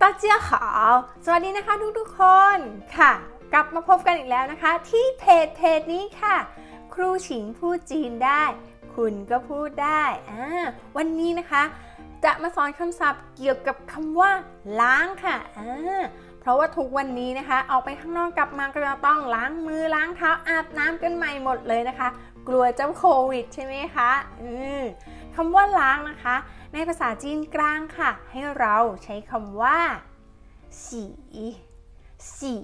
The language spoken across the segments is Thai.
ตาเจียขาวสวัสดีนะคะทุกๆคนค่ะ กลับมาพบกันอีกแล้วนะคะ ที่เพจเพจนี้ค่ะ ครูฉิงพูดจีนได้ คุณก็พูดได้อ่าวันนี้นะคะ จะมาสอนคำศัพท์เกี่ยวกับคำว่าล้างค่ะอ่าเพราะว่าทุกวันนี้นะคะ ออกไปข้างนอกกลับมาก็จะต้องล้างมือล้างเท้าอาบน้ำกันใหม่หมดเลยนะคะ กลัวเจ้าโควิดใช่ไหมคะอืม คำว่าล้างนะคะ ในภาษาจีนกลางค่ะ ให้เราใช้คำว่าสีสี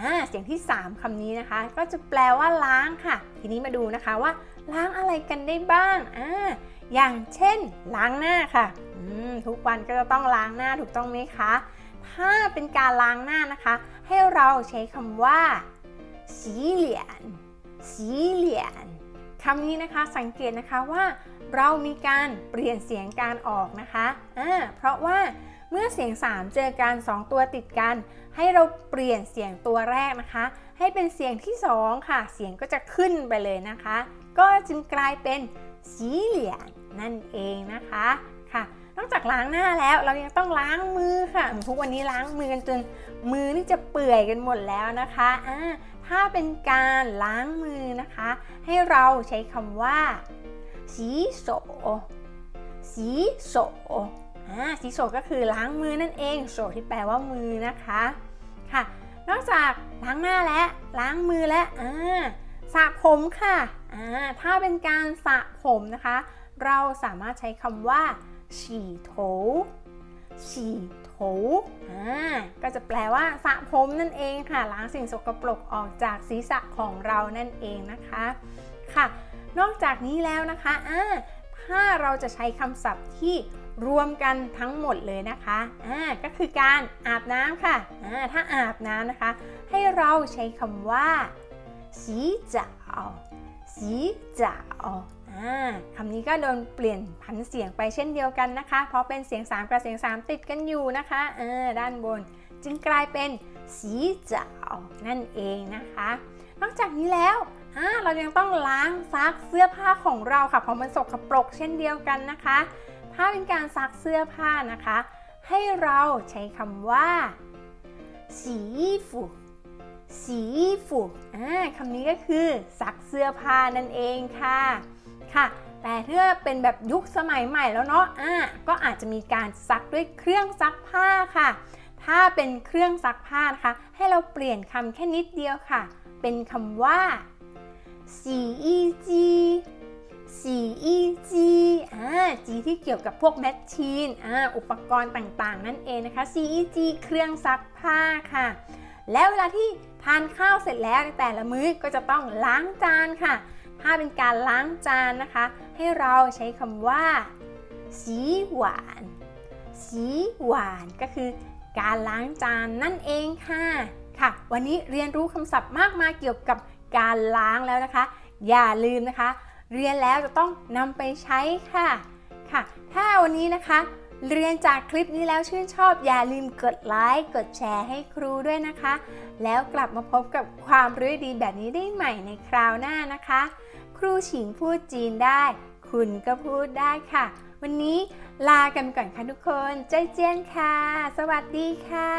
อ่าเสียงที่ 3คำนี้นะคะ ก็จะแปลว่าล้างค่ะ ทีนี้มาดูนะคะว่า ล้างอะไรกันได้บ้างอ่าอย่างเช่น ล้างหน้าค่ะอืมทุกวันก็จะต้องล้างหน้าถูกต้องไหมคะ ถ้าเป็นการล้างหน้านะคะ ให้เราใช้คำว่าสีเหลียนสีเหลียน คำนี้นะคะสังเกตนะคะว่า เรามีการเปลี่ยนเสียงการออกนะคะอ่าเพราะว่าเมื่อเสียง 3 เจอกัน 2 ตัวติดกัน ให้เราเปลี่ยนเสียงตัวแรกนะคะ ให้เป็นเสียงที่ 2 ค่ะ เสียงก็จะขึ้นไปเลยนะคะ ก็จึงกลายเป็นสีเหลียนนั่นเองนะคะค่ะ นอกจากล้างหน้าแล้วเรายังต้องล้างมือค่ะ ทุกวันนี้ล้างมือกันจนมือนี่จะเปื่อยกันหมดแล้วนะคะอ่าถ้าเป็นการล้างมือนะคะ ให้เราใช้คำว่าสีโสสีโสอ่าสีโสก็คือล้างมือนั่นเองโสที่แปลว่ามือนะคะค่ะ นอกจากล้างหน้าและล้างมือและอ่าสระผมค่ะอ่าถ้าเป็นการสระผมนะคะ เราสามารถใช้คำว่า ฉี่โถฉี่โถอ่าก็จะแปลว่าสระผมนั่นเองค่ะ ล้างสิ่งสกปรกออกจากศีรษะของเรานั่นเองนะคะค่ะ นอกจากนี้แล้วนะคะอ่าถ้าเราจะใช้คำศัพท์ที่รวมกันทั้งหมดเลยนะคะอ่าก็คือการอาบน้ำค่ะอ่าถ้าอาบน้ำนะคะ ให้เราใช้คำว่าสีจ่าสีจ่าวอ่า คำนี้ก็โดนเปลี่ยนผันเสียงไปเช่นเดียวกันนะคะ เพราะเป็นเสียง3กับเสียง3ติดกันอยู่นะคะเออด้านบน จึงกลายเป็นสีจ่าวนั่นเองนะคะ นอกจากนี้แล้วเรายังต้องล้างซักเสื้อผ้าของเราค่ะเพราะมันสกปรกเช่นเดียวกันนะคะ ถ้าเป็นการซักเสื้อผ้านะคะ ให้เราใช้คำว่าสีฟูสีฟูอ่คำนี้ก็คือซักเสื้อผ้านั่นเองค่ะ ค่ะ แต่ถ้าเป็นแบบยุคสมัยใหม่แล้วเนาะอ่าก็อาจจะมีการซักด้วยเครื่องซักผ้าค่ะ ถ้าเป็นเครื่องซักผ้านะคะ ให้เราเปลี่ยนคำแค่นิดเดียวค่ะ เป็นคำว่าสีอีจีสีอีจีอ่าจีที่เกี่ยวกับพวกแมชชีนอ่าอุปกรณ์ต่างๆ นั่นเองนะคะ CEG เครื่องซักผ้าค่ะ แล้วเวลาที่ทานข้าวเสร็จแล้วในแต่ละมื้อก็จะต้องล้างจานค่ะ ถ้าเป็นการล้างจานนะคะ ให้เราใช้คำว่าสีหวานสีหวานก็คือการล้างจานนั่นเองค่ะค่ะ วันนี้เรียนรู้คำศัพท์มากมายเกี่ยวกับการล้างแล้วนะคะ อย่าลืมนะคะ เรียนแล้วจะต้องนำไปใช้ค่ะค่ะ ถ้าวันนี้นะคะ เรียนจากคลิปนี้แล้วชื่นชอบ อย่าลืมกดไลค์กดแชร์ให้ครูด้วยนะคะ แล้วกลับมาพบกับความรู้ดีแบบนี้ได้ใหม่ในคราวหน้านะคะ ครูฉิงพูดจีนได้ คุณก็พูดได้ค่ะ วันนี้ลากันก่อนค่ะทุกคน ใจเจียนค่ะ สวัสดีค่ะ